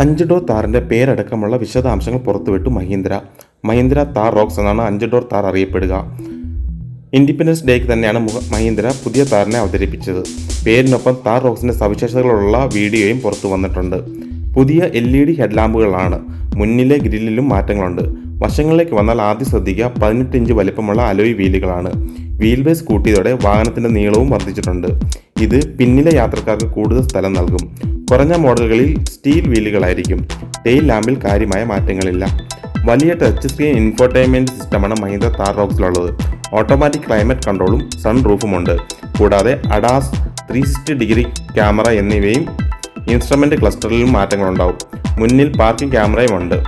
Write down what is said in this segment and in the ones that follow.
അഞ്ച് ഡോർ താറിന്റെ പേരടക്കമുള്ള വിശദാംശങ്ങൾ പുറത്തുവിട്ടു മഹീന്ദ്ര. മഹീന്ദ്ര താർ റോക്സ് എന്നാണ് അഞ്ച് ഡോർ താർ അറിയപ്പെടുക. ഇൻഡിപെൻഡൻസ് ഡേക്ക് തന്നെയാണ് മുഹ- മഹീന്ദ്ര പുതിയ താറിനെ അവതരിപ്പിച്ചത്. പേരിനൊപ്പം താർ റോക്സിന്റെ സവിശേഷതകളുള്ള വീഡിയോയും പുറത്തു വന്നിട്ടുണ്ട്. പുതിയ എൽ ഇ ഡി ഹെഡ്ലാമ്പുകളാണ്. മുന്നിലെ ഗ്രില്ലിലും മാറ്റങ്ങളുണ്ട്. വശങ്ങളിലേക്ക് വന്നാൽ ആദ്യം ശ്രദ്ധിക്കുക പതിനെട്ട് ഇഞ്ച് വലിപ്പമുള്ള അലോയ് വീലുകളാണ്. വീൽ ബേസ് കൂട്ടിയതോടെ വാഹനത്തിന്റെ നീളവും വർദ്ധിച്ചിട്ടുണ്ട്. ഇത് പിന്നിലെ യാത്രക്കാർക്ക് കൂടുതൽ സ്ഥലം നൽകും. കുറഞ്ഞ മോഡലുകളിൽ സ്റ്റീൽ വീലുകളായിരിക്കും. ടെയിൽ ലാമ്പിൽ കാര്യമായ മാറ്റങ്ങളില്ല. വലിയ ടച്ച് സ്ക്രീൻ ഇൻഫോർടൈൻമെന്റ് സിസ്റ്റമാണ് മഹീന്ദ്ര താർ റോക്സിലുള്ളത്. ഓട്ടോമാറ്റിക് ക്ലൈമറ്റ് കൺട്രോളും സൺ റൂഫുമുണ്ട് കൂടാതെ ADAS three sixty degree camera എന്നിവയും ഇൻസ്ട്രുമെന്റ് ക്ലസ്റ്ററിലും മാറ്റങ്ങളുണ്ടാവും. മുന്നിൽ പാർക്കിംഗ് ക്യാമറയും ഉണ്ട്.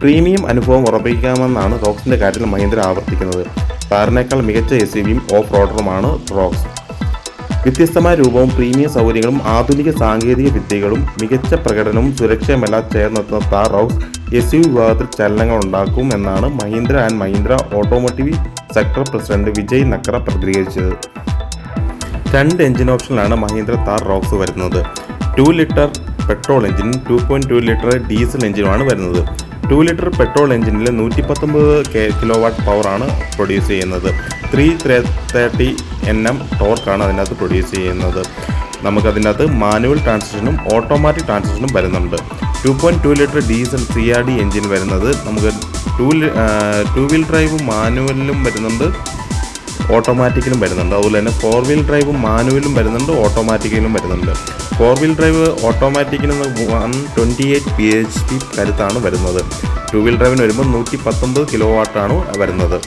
പ്രീമിയം അനുഭവം ഉറപ്പിക്കാമെന്നാണ് റോക്സിന്റെ കാര്യത്തിൽ മഹീന്ദ്ര ആവർത്തിക്കുന്നത്. താറിനേക്കാൾ മികച്ച എസ് യു വിയും ഓഫ് റോഡറുമാണ് റോക്സ്. വ്യത്യസ്തമായ രൂപവും പ്രീമിയം സൗകര്യങ്ങളും ആധുനിക സാങ്കേതിക വിദ്യകളും മികച്ച പ്രകടനവും സുരക്ഷയുമെല്ലാം ചേർന്നെത്തുന്ന താർ റോക്സ് എസ് യു വിഭാഗത്തിൽ ചലനങ്ങൾ ഉണ്ടാക്കും എന്നാണ് Mahindra and Mahindra automotive sector president Vijay Nakra പ്രതികരിച്ചത്. രണ്ട് എഞ്ചിൻ ഓപ്ഷനിലാണ് മഹീന്ദ്ര താർ റോക്സ് വരുന്നത്. ടു ലിറ്റർ പെട്രോൾ എഞ്ചിനും ടു ടു ലിറ്റർ ഡീസൽ എഞ്ചിനുമാണ് വരുന്നത്. ടു ലിറ്റർ പെട്രോൾ എഞ്ചിനിൽ നൂറ്റി പത്തൊമ്പത് കിലോ വാട്ട് പവറാണ് പ്രൊഡ്യൂസ് ചെയ്യുന്നത്. ത്രീ തേർട്ടി എൻ എം ടോർക്കാണ് അതിനകത്ത് പ്രൊഡ്യൂസ് ചെയ്യുന്നത്. നമുക്കതിനകത്ത് മാനുവൽ ട്രാൻസ്മിഷനും ഓട്ടോമാറ്റിക് ട്രാൻസ്മിഷനും വരുന്നുണ്ട്. Two point two litre diesel C R D engine വരുന്നത് നമുക്ക് ടു ടു വീൽ ഡ്രൈവ് മാനുവലിലും വരുന്നുണ്ട്. ഓട്ടോമാറ്റിക്കിലും വരുന്നുണ്ട്. അതുപോലെ തന്നെ ഫോർ വീൽ ഡ്രൈവ് മാനുവലും വരുന്നുണ്ട് ഓട്ടോമാറ്റിക്കിലും വരുന്നുണ്ട്. Four wheel drive ഓട്ടോമാറ്റിക്കിന് one twenty eight P H P കരുത്താണ് വരുന്നത്. ടു വീൽ ഡ്രൈവിന് വരുമ്പോൾ നൂറ്റി പത്തൊമ്പത് കിലോ വാട്ടാണ് വരുന്നത്.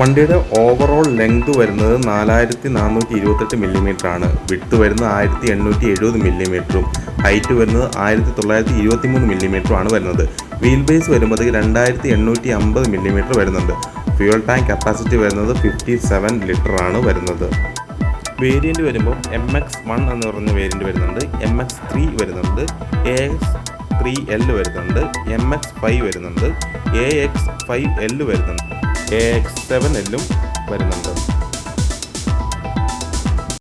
വണ്ടിയുടെ ഓവറോൾ ലെങ്ത് വരുന്നത് നാലായിരത്തി നാനൂറ്റി ഇരുപത്തെട്ട് മില്ലിമീറ്റർ ആണ്. വിട്ട് വരുന്നത് ആയിരത്തി എണ്ണൂറ്റി എഴുപത് മില്ലിമീറ്ററും ഹൈറ്റ് വരുന്നത് ആയിരത്തി തൊള്ളായിരത്തി ഇരുപത്തി മൂന്ന് മില്ലിമീറ്ററും ആണ് വരുന്നത്. വീൽ ബേസ് വരുമ്പോഴത്തേക്ക് രണ്ടായിരത്തി എണ്ണൂറ്റി അമ്പത് മില്ലിമീറ്റർ വരുന്നുണ്ട്. ഫ്യൂൽ ടാങ്ക് കപ്പാസിറ്റി വരുന്നത് ഫിഫ്റ്റി സെവൻ ലിറ്റർ ആണ് വരുന്നത്. വേരിയന്റ് വരുമ്പോൾ എം എക്സ് വൺ എന്ന് പറയുന്ന വേരിയന്റ് വരുന്നുണ്ട്. എം എക്സ് ത്രീ വരുന്നുണ്ട്. എ എക്സ് ത്രീ എൽ വരുന്നുണ്ട്. എം എക്സ് ഫൈവ് വരുന്നുണ്ട്. എ എക്സ് ഫൈവ് എൽ വരുന്നുണ്ട്. എ എക്സ് സെവൻ എല്ലും വരുന്നുണ്ട്.